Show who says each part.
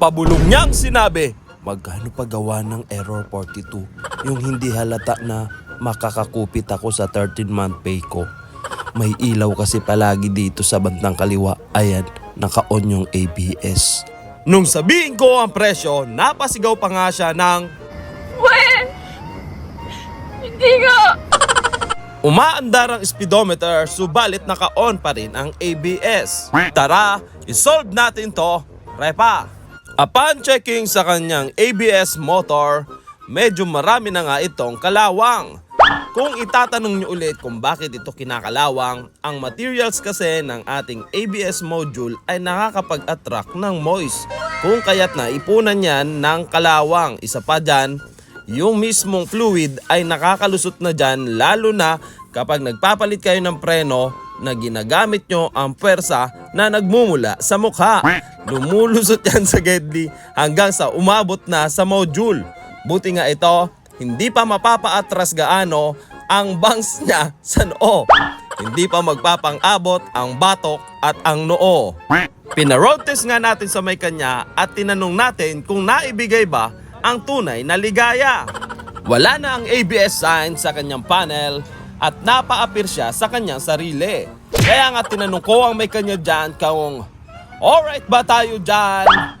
Speaker 1: Pabulong niyang sinabi, Magkano pa gawa ng Error 42? Yung hindi halata na makakakupit ako sa 13-month pay ko. May ilaw kasi palagi dito sa bandang kaliwa. Ayan, naka-on yung ABS. Nung sabihin ko ang presyo, napasigaw pa nga siya ng
Speaker 2: Wen! Hindi nga!
Speaker 1: Umaandar ang speedometer subalit naka-on pa rin ang ABS. Tara, isolve natin to. Repa. Upon checking sa kanyang ABS motor, medyo marami na nga itong kalawang. Kung itatanong niyo ulit kung bakit ito kinakalawang, ang materials kasi ng ating ABS module ay nakakapag-attract ng moist. Kung kaya't naipunan yan ng kalawang. Isa pa dyan, yung mismong fluid ay nakakalusot na dyan lalo na kapag nagpapalit kayo ng preno na ginagamit nyo ang pwersa na nagmumula sa mukha. Lumulusot yan sa gedli hanggang sa umabot na sa module. Buti nga ito, hindi pa mapapaatras gaano ang bangs niya sa noo. Hindi pa magpapang-abot ang batok at ang noo. Pinaroad test nga natin sa may kanya at tinanong natin kung naibigay ba ang tunay na ligaya. Wala na ang ABS sign sa kanyang panel at napa-appear siya sa kanyang sarili. Kaya nga tinanong ko ang may kanya dyan kung Alright ba tayo dyan?